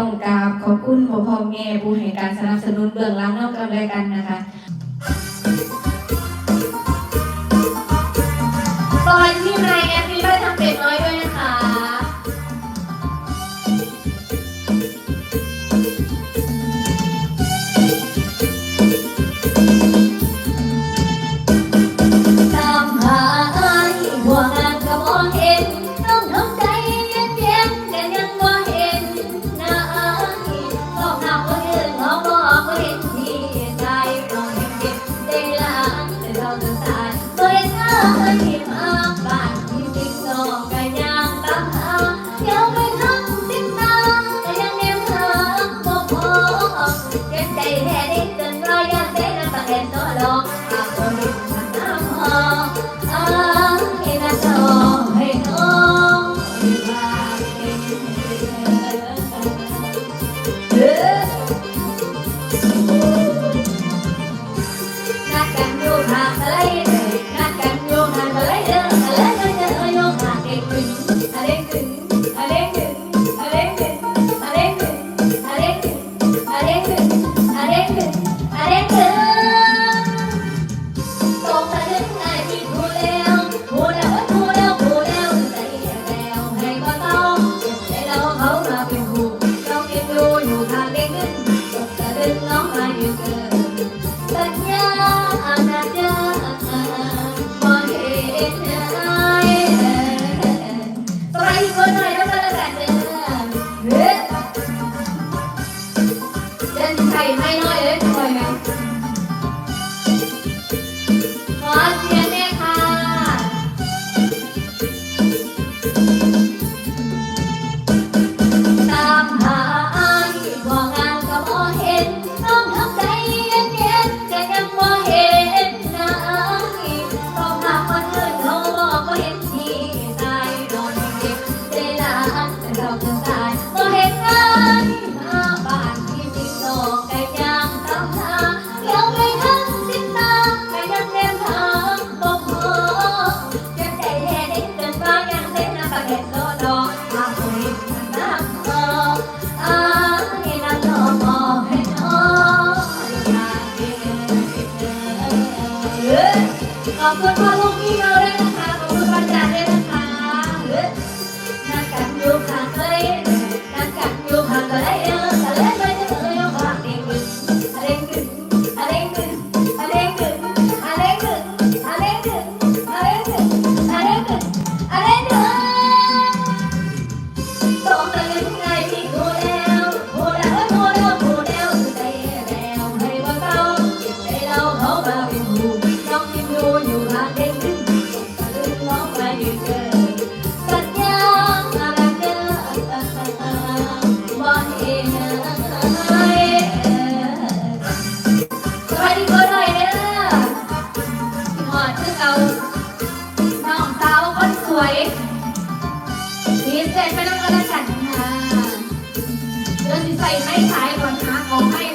้องกราบขอบคุณพ่อพ่อแม่ผู้ให้การสนับสนุนเบื้องล่างนอกกันรายการนะคะ 아래 끝 아래 끝 아래 끝 อบคุณพ่อลูกพี่เอ๋ ไม่ต้องกระสันค่ะเดินใส่ไม่ใช่ก่อนนะของให้